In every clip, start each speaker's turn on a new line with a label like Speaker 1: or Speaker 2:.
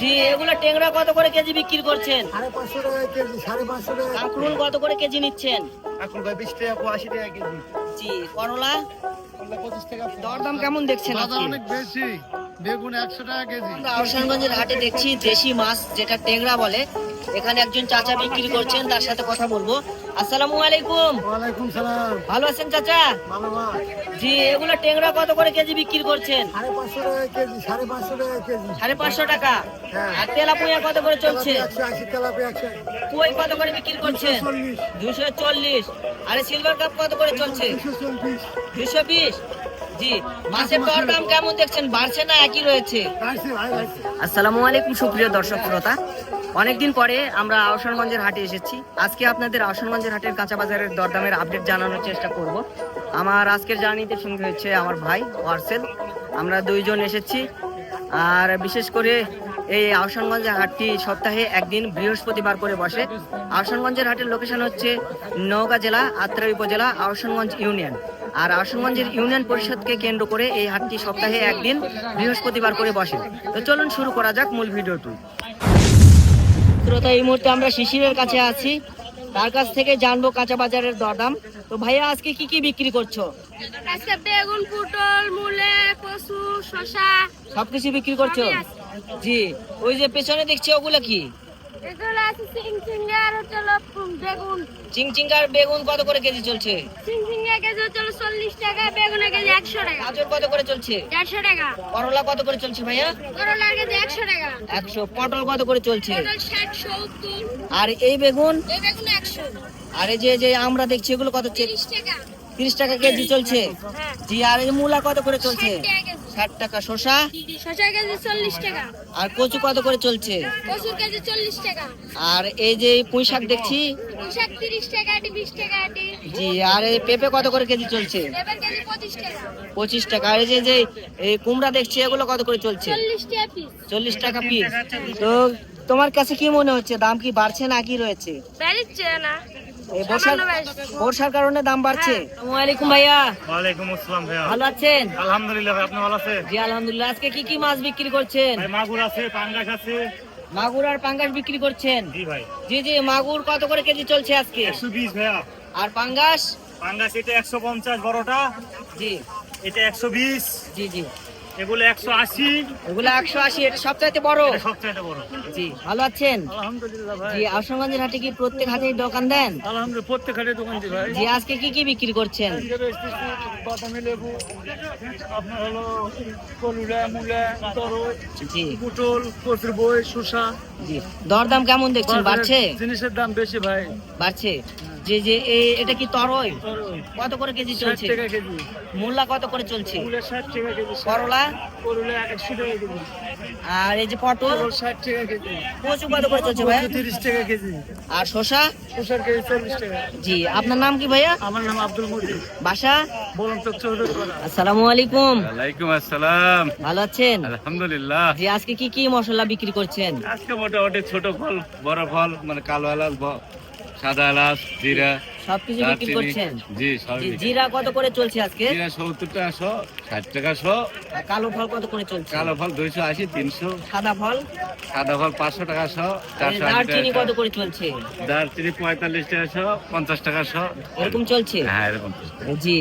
Speaker 1: জি এগুলো টেংরা কত করে কেজি বিক্রি করছেন?
Speaker 2: সাড়ে পাঁচশো টাকা কেজি সাড়ে পাঁচশো টাকা
Speaker 1: কাঁকরুল কত করে কেজি নিচ্ছেন?
Speaker 2: এখন ভাই বিশ টাকা আশি টাকা কেজি।
Speaker 1: জি করলা?
Speaker 2: পঁচিশ টাকা।
Speaker 1: দরদাম কেমন দেখছেন
Speaker 2: অনেক বেশি। বেগুন একশো টাকা কেজি।
Speaker 1: আমরা হাটে দেখছি দেশি মাছ যেটা টেংরা বলে। এখানে একজন চাচা বিক্রি করছেন তার সাথে কথা বলব। আসসালামু আলাইকুম।
Speaker 2: ওয়ালাইকুম সালাম।
Speaker 1: ভালো আছেন চাচা?
Speaker 2: ভালো
Speaker 1: জি এগুলো টেংরা কত করে কেজি বিক্রি করছেন?
Speaker 2: সাড়ে পাঁচশো টাকা কেজি সাড়ে পাঁচশো টাকা কেজি।
Speaker 1: সাড়ে পাঁচশো টাকা।
Speaker 2: হ্যাঁ।
Speaker 1: আর তেলা পুঁয়া কত করে চলছে? কই কত করে বিক্রি করছেন? দুশো চল্লিশ। আরে সিলভার কাপ কত করে চলছে?
Speaker 2: দুশো
Speaker 1: বিশ। জি মাছের দর দাম কেমন দেখছেন? বাড়ছে না একই রয়েছে?
Speaker 2: রাখছি ভাই রাখছি
Speaker 1: আসসালামু আলাইকুম সুপ্রিয় দর্শক শ্রোতা। অনেকদিন পরে আমরা আহসানগঞ্জের হাটে এসেছি। আজকে আপনাদের আহসানগঞ্জের হাটের কাঁচা বাজারের দরদামের আপডেট জানানোর চেষ্টা করব। আমার আজকের জার্নিতে সঙ্গে হচ্ছে আমার ভাই ওয়ার্সেল আমরা দুইজন এসেছি। আর বিশেষ করে এই আহসানগঞ্জের হাটটি সপ্তাহে একদিন বৃহস্পতিবার করে বসে। আহসানগঞ্জের হাটের লোকেশন হচ্ছে নওগাঁ জেলা আত্রাই উপজেলা আহসানগঞ্জ ইউনিয়ন। আর আহসানগঞ্জের ইউনিয়ন পরিষদকে কেন্দ্র করে এই হাটটি সপ্তাহে একদিন বৃহস্পতিবার করে বসে। তো চলুন শুরু করা যাক মূল ভিডিওটি শ্রোতা এই মুহূর্তে আমরা শিশিরের কাছে আছি। তার কাছ থেকে জানব কাঁচা বাজারের দরদাম। তো ভাইয়া আজকে কি কি বিক্রি করছ?
Speaker 3: আজকে বেগুন পটল মূলে কচু শসা।
Speaker 1: সবকিছু বিক্রি করছ? জি। ওই যে পেছনে দেখছি ওগুলো কি?
Speaker 3: এগুলো আছে সিং হলো বেগুন।
Speaker 1: চিংচিঙ্গার বেগুন কত করে কেজি চলছে?
Speaker 3: কেজি হচ্ছে চল্লিশ টাকা কেজি একশো টাকা।
Speaker 1: গাজর কত করে চলছে?
Speaker 3: দেড়শো টাকা।
Speaker 1: করলা কত করে চলছে ভাইয়া?
Speaker 3: কেজি একশো টাকা।
Speaker 1: একশো। পটল কত করে চলছে? আর এই বেগুন?
Speaker 3: এই বেগুন একশো।
Speaker 1: আর এই যে যে আমরা দেখছি এগুলো কত
Speaker 3: তিরিশ টাকা।
Speaker 1: তিরিশ টাকা কেজি চলছে। জি আর এই মূলা কত করে চলছে?
Speaker 3: ষাট টাকা
Speaker 1: শসা?
Speaker 3: শসা কেজি চল্লিশ টাকা।
Speaker 1: আর কচু কত করে চলছে?
Speaker 3: কচুর কেজি চল্লিশ টাকা।
Speaker 1: আর এই যে পুঁই শাক দেখছি?
Speaker 3: পোশাক তিরিশ টাকা আটি বিশ টাকা আটি।
Speaker 1: জি আর এই পেঁপে কত করে কেজি চলছে?
Speaker 3: পঁচিশ টাকা।
Speaker 1: আর এই যে যে এই কুমড়া দেখছি এগুলো কত করে চলছে?
Speaker 3: চল্লিশ টাকা পিস
Speaker 1: চল্লিশ টাকা পিস তো তোমার কাছে কি মনে হচ্ছে? দাম কি বাড়ছে না কি রয়েছে?
Speaker 3: বেড়েছে না।
Speaker 1: এই বর্ষার বর্ষার কারণে দাম বাড়ছে। আসসালামু আলাইকুম ভাইয়া।
Speaker 4: ওয়ালাইকুম আসসালাম ভাইয়া।
Speaker 1: ভালো আছেন?
Speaker 4: আলহামদুলিল্লাহ ভাই আপনি ভালো আছেন?
Speaker 1: জি আলহামদুলিল্লাহ। আজকে কি কি মাছ বিক্রি করছেন?
Speaker 4: ভাই মাগুর আছে পাঙ্গাস আছে।
Speaker 1: মাগুর আর পাঙ্গাস বিক্রি করছেন?
Speaker 4: জি ভাই।
Speaker 1: জি জি মাগুর কত করে কেজি চলছে আজকে?
Speaker 4: একশো বিশ ভাইয়া।
Speaker 1: আর পাঙ্গাস?
Speaker 4: পাঙ্গাস এটা একশো পঞ্চাশ বড়টা।
Speaker 1: জি।
Speaker 4: এটা একশো বিশ।
Speaker 1: জি জি।
Speaker 4: এগুলো একশো আশি।
Speaker 1: এগুলো একশো আশি এটা সবচাইতে বড়?
Speaker 4: সবচেয়ে বড়।
Speaker 1: জি ভালো আছেন?
Speaker 4: আলহামদুলিল্লাহ ভাই।
Speaker 1: জি আসামগঞ্জের হাটে কি প্রত্যেক দোকান দেন?
Speaker 4: আলহামদুলিল্লাহ প্রত্যেক হাটে দোকান দি ভাই।
Speaker 1: জি আজকে কি কি বিক্রি করছেন?
Speaker 4: বাদামি লেবু আপনার হলো কলুলা মুলা তরল
Speaker 1: জি।
Speaker 4: পুটল কচুর বই শসা।
Speaker 1: জি দরদাম কেমন দেখছেন? বাড়ছে?
Speaker 4: জিনিসের দাম বেশি ভাই।
Speaker 1: বাড়ছে? যে যে এটা কি তরই কত করে কেজি চলছে? মূলা কত করে চলছে? করলা?
Speaker 4: করলা একশো টাকা কেজি।
Speaker 1: আর এই যে পটল?
Speaker 4: পটল ষাট টাকা কেজি।
Speaker 1: কচু কত করে চলছে ভাই?
Speaker 4: তিরিশ টাকা কেজি।
Speaker 1: আর শসা?
Speaker 4: শসার কেজি চল্লিশ টাকা।
Speaker 1: জি আপনার নাম কি ভাইয়া?
Speaker 4: আমার নাম আব্দুল মজিদ
Speaker 1: বাসা?
Speaker 4: বলুন তো চৌধুরী
Speaker 1: আসসালামু আলাইকুম।
Speaker 5: ওয়ালাইকুম আসসালাম।
Speaker 1: ভালো আছেন?
Speaker 5: আলহামদুলিল্লাহ।
Speaker 1: জি আজকে কি কি মশলা বিক্রি করছেন?
Speaker 5: আজকে মোটামুটি ছোট ফল বড় ফল মানে কালো এলাচ ব- সাদা এলাচ জিরা
Speaker 1: সবকিছু বিক্রি করছেন?
Speaker 5: জি সব
Speaker 1: জিরা কত করে চলছে আজকে?
Speaker 5: জিরা সত্তর টাকা শো ষাট টাকা শো
Speaker 1: আর কালো ফল কত করে চলছে?
Speaker 5: কালো ফল দুইশো আশি তিনশো।
Speaker 1: সাদা ফল?
Speaker 5: সাদা ফল পাঁচশো টাকা শো
Speaker 1: আর
Speaker 5: চারশো
Speaker 1: দারচিনি কত করে চলছে?
Speaker 5: দারচিনি পঁয়তাল্লিশ টাকা শো পঞ্চাশ টাকা শো
Speaker 1: এরকম চলছে?
Speaker 5: হ্যাঁ এরকম
Speaker 1: জি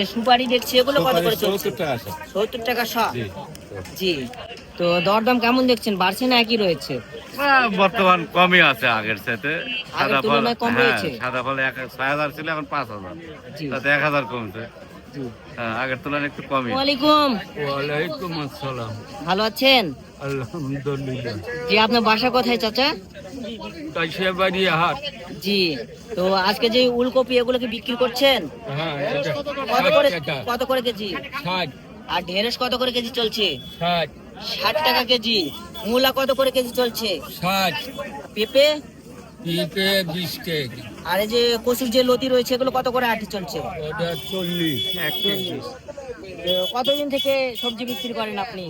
Speaker 1: এই সুপারি দেখছি এগুলো কত করে চলছে?
Speaker 5: সত্তর টাকা শো
Speaker 1: সত্তর টাকা শ
Speaker 5: জি
Speaker 1: তো দরদাম কেমন দেখছেন? বাড়ছে না একই রয়েছে?
Speaker 5: বর্তমান কমই আছে আগের সাথে সাদা ফল হ্যাঁ সাদা ফল এক ছয় হাজার ছিল এখন পাঁচ হাজার।
Speaker 1: জি।
Speaker 5: তাতে এক হাজার কমছে। হ্যাঁ, আগের তুলনায় একটু কমই।
Speaker 1: ওয়ালাইকুম।
Speaker 4: ওয়ালাইকুম আসসালাম।
Speaker 1: ভালো আছেন?
Speaker 4: আলহামদুলিল্লাহ।
Speaker 1: জি আপনার বাসা কোথায় চাচা?
Speaker 4: কাশিয়াবাড়ি হাট।
Speaker 1: জি তো আজকে যে উলকপি এগুলো কি বিক্রি করছেন?
Speaker 4: হ্যাঁ
Speaker 1: কত করে কত করে কেজি? আর ঢেঁড়স কত করে কেজি চলছে?
Speaker 4: ষাট
Speaker 1: টাকা কেজি। মূলা কত করে কেজি চলছে?
Speaker 4: ষাট।
Speaker 1: পেঁপে?
Speaker 4: পেঁপে বিশ কেজি।
Speaker 1: আর এই যে কচুর যে লতি রয়েছে এগুলো কত করে আটি চলছে?
Speaker 4: ওটা চল্লিশ। এক
Speaker 1: তো কতদিন থেকে সবজি বিক্রি করেন আপনি?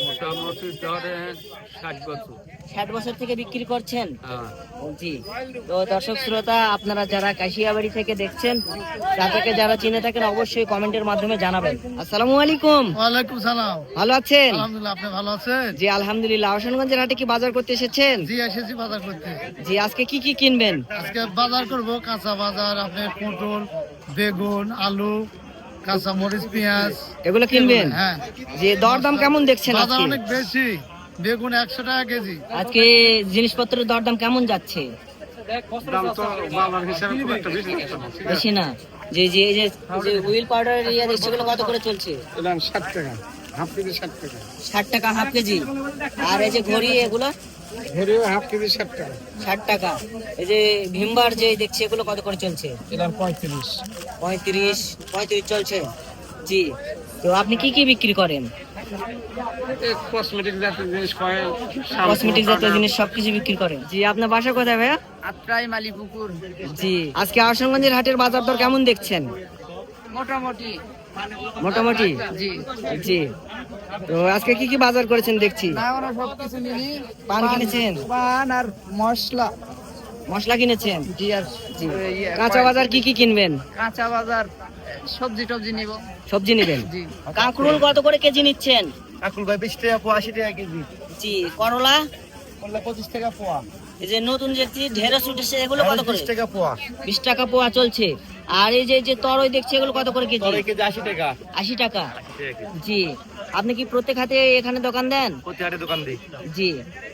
Speaker 4: মোটামুটি ধরেন ষাট বছর।
Speaker 1: ষাট বছর থেকে বিক্রি করছেন?
Speaker 4: হ্যাঁ।
Speaker 1: জি। তো দর্শক শ্রোতা আপনারা যারা কাশিয়াবাড়ি থেকে দেখছেন তাদেরকে যারা চিনে থাকেন অবশ্যই কমেন্টের মাধ্যমে জানাবেন। আসসালামু আলাইকুম।
Speaker 2: ওয়ালাইকুম সালাম।
Speaker 1: ভালো আছেন?
Speaker 2: আলহামদুলিল্লাহ আপনি ভালো আছেন?
Speaker 1: জি আলহামদুলিল্লাহ। আহসানগঞ্জের হাটে কি বাজার করতে এসেছেন?
Speaker 2: জি এসেছি বাজার করতে।
Speaker 1: জি আজকে কি কি কিনবেন?
Speaker 2: আজকে বাজার করব কাঁচা বাজার আপনার পটল বেগুন আলু কাঁচা মরিচ পেঁয়াজ
Speaker 1: এগুলো কিনবেন?
Speaker 2: হ্যাঁ।
Speaker 1: যে দরদাম কেমন দেখছেন আজকে?
Speaker 2: অনেক বেশি বেগুন একশো টাকা কেজি।
Speaker 1: আজকে জিনিসপত্রের দরদাম কেমন যাচ্ছে? বেশি না। যে যে যে যে হুইল পাউডার ইয়া দেখছি এগুলো কত করে চলছে?
Speaker 2: ষাট টাকা হাফ কেজি ষাট টাকা।
Speaker 1: ষাট টাকা হাফ কেজি। আর এই যে ঘড়ি এগুলো?
Speaker 2: হাফ কেজি ষাট টাকা।
Speaker 1: ষাট টাকা। এই যে ভীমবার যে দেখছি এগুলো কত করে চলছে?
Speaker 2: এলাম পঁয়ত্রিশ।
Speaker 1: পঁয়ত্রিশ পঁয়ত্রিশ চলছে। জি। তো আপনি কি কি বিক্রি করেন?
Speaker 2: কসমেটিক জাতীয় জিনিস পায়
Speaker 1: কসমেটিক জাতীয় জিনিস সবকিছু বিক্রি করেন। জি আপনার বাসা কোথায় ভাইয়া?
Speaker 6: আত্রাই মালিপুকুর।
Speaker 1: জি। আজকে আসামগঞ্জের হাটের বাজার দর কেমন দেখছেন?
Speaker 6: মোটামুটি।
Speaker 1: মোটামুটি?
Speaker 6: জি।
Speaker 1: জি। তো আজকে কি কি বাজার করেছেন দেখছি?
Speaker 6: না আমরা
Speaker 1: পান কিনেছেন?
Speaker 6: পান আর মশলা।
Speaker 1: মশলা কিনেছেন?
Speaker 6: জি আর
Speaker 1: জি।
Speaker 6: ইয়ে,
Speaker 1: কাঁচা বাজার কি কি কিনবেন?
Speaker 6: কাঁচা বাজার সবজি টবজি নিব।
Speaker 1: সবজি নেবেন?
Speaker 6: জি।
Speaker 1: কাঁকরুল কত করে কেজি নিচ্ছেন?
Speaker 2: আকুল ভাই বিশ টাকা পোয়া আশি টাকা কেজি।
Speaker 1: জি। করলা?
Speaker 2: করলা পঁচিশ টাকা পোয়া।
Speaker 1: এই যে নতুন যে ঢেঁড়স উঠেছে এগুলো কত করে?
Speaker 2: বিশ টাকা পোয়া।
Speaker 1: বিশ টাকা পোয়া চলছে। আর এই যে যে তরই দেখছি এগুলো কত করে কেজি?
Speaker 2: তরই কেজি আশি টাকা।
Speaker 1: আশি টাকা? জি। আপনি কি প্রত্যেক হাতে এখানে দোকান দেন?
Speaker 2: প্রত্যেক হাতে দোকান দিই।
Speaker 1: জি।